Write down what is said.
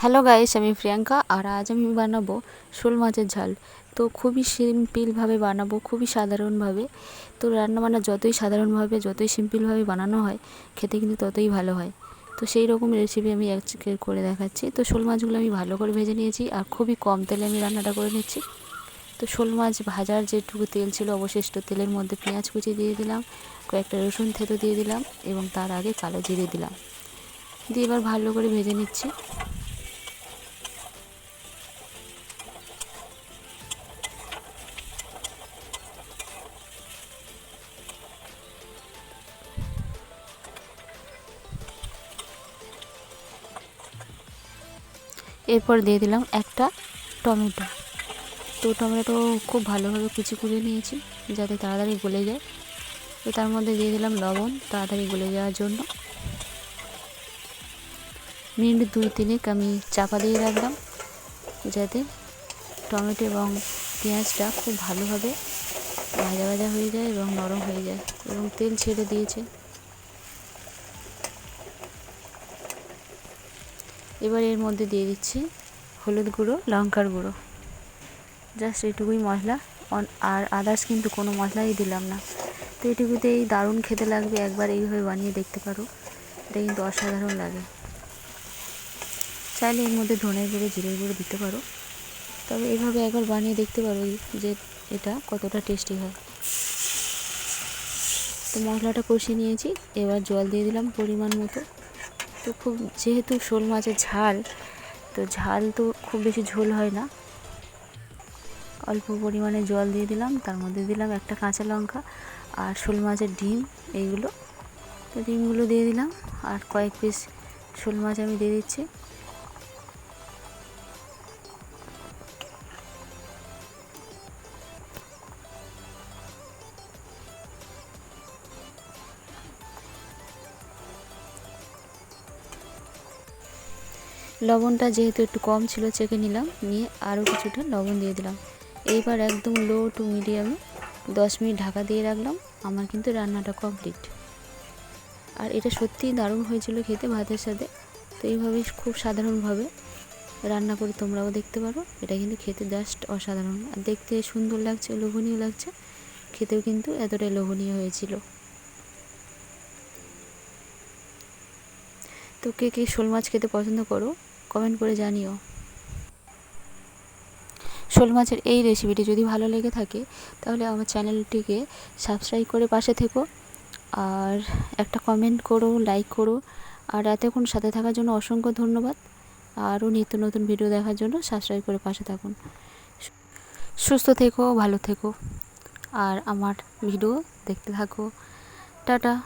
Hello guys আমি প্রিয়াঙ্কা আর আজ আমি বানাবো শোল মাছের ঝাল। তো খুবই সিম্পলভাবে বানাবো, খুবই সাধারণভাবে। তো রান্নাবান্না যতই সাধারণভাবে, যতই সিম্পলভাবে বানানো হয়, খেতে কিন্তু ততই ভালো হয়। তো সেই রকম রেসিপি আমি আজকে করে দেখাচ্ছি। তো শোল মাছগুলো আমি ভালো করে ভেজে নিয়েছি আর খুবই কম তেলে আমি রান্নাটা করে নিচ্ছি। তো শোল মাছ ভাজার যেটুকু তেল ছিল, অবশিষ্ট তেলের মধ্যে পেঁয়াজ কুচি দিয়ে দিলাম, কয়েকটা রসুন থেতো দিয়ে দিলাম এবং তার আগে কালো জিরে দিলাম। দিয়ে এবার ভালো করে ভেজে নিচ্ছি। এরপর দিয়ে দিলাম একটা টমেটো। তো টমেটো খুব ভালোভাবে কুচি করে নিয়েছি, যাতে তাড়াতাড়ি গলে যায়। তো তার মধ্যে দিয়ে দিলাম লবণ, তাড়াতাড়ি গলে যাওয়ার জন্য। মিনিট দুই তিনেক আমি চাপা দিয়ে রাখলাম, যাতে টমেটো এবং পেঁয়াজটা খুব ভালোভাবে ভাজা ভাজা হয়ে যায় এবং নরম হয়ে যায় এবং তেল ছেড়ে দিয়েছে। এবার এর মধ্যে দিয়ে দিচ্ছি হলুদ গুঁড়ো, লঙ্কার গুঁড়ো। জাস্ট এটুকুই মশলা। আর আদার্স কিন্তু কোনো মশলাই দিলাম না। তো এটুকুতেই দারুণ খেতে লাগবে। একবার এইভাবে বানিয়ে দেখতে পারো। এটা কিন্তু অসাধারণ লাগে। চাইলে এর মধ্যে ধনের গুঁড়ো, জিরের গুঁড়ো দিতে পারো। তবে এইভাবে একবার বানিয়ে দেখতে পারো যে এটা কতটা টেস্টি হয়। তো মশলাটা কষিয়ে নিয়েছি। এবার জল দিয়ে দিলাম পরিমাণ মতো। তো খুব যেহেতু শোল মাছের ঝাল, তো ঝাল তো খুব বেশি ঝোল হয় না। অল্প পরিমাণে জল দিয়ে দিলাম, তার মধ্যে দিলাম একটা কাঁচা লঙ্কা আর শোল মাছের ডিম, এইগুলো। তো ডিমগুলো দিয়ে দিলাম, আর কয়েক পিস শোল মাছ আমি দিয়ে দিচ্ছি। লবণটা যেহেতু একটু কম ছিল, চেখে নিলাম, নিয়ে আরও কিছুটা লবণ দিয়ে দিলাম। এইবার একদম লো টু মিডিয়ামে দশ মিনিট ঢাকা দিয়ে রাখলাম, আমার কিন্তু রান্নাটা কমপ্লিট আর এটা সত্যিই দারুণ হয়েছিল খেতে ভাতের সাথে, তো এইভাবে খুব সাধারণভাবে রান্না করে তোমরাও দেখতে পারো। এটা কিন্তু খেতে জাস্ট অসাধারণ। আর দেখতে সুন্দর লাগছে, লোভনীয় লাগছে, খেতেও কিন্তু এতটাই লোভনীয় হয়েছিল। তো কে কে শোল মাছ খেতে পছন্দ করো? কমেন্ট করে জানিও। শোল মাছের এই রেসিপিটি যদি ভালো লেগে থাকে, তাহলে আমার চ্যানেলটিকে সাবস্ক্রাইব করে পাশে থেকো। আর একটা কমেন্ট করো লাইক করো। আর এতক্ষণ সাথে থাকার জন্য অসংখ্য ধন্যবাদ। আরও নিত্য নতুন ভিডিও দেখার জন্য সাবস্ক্রাইব করে পাশে থাকুন। সুস্থ থেকো, ভালো থেকো। আর আমার ভিডিও দেখতে থাকো। টাটা।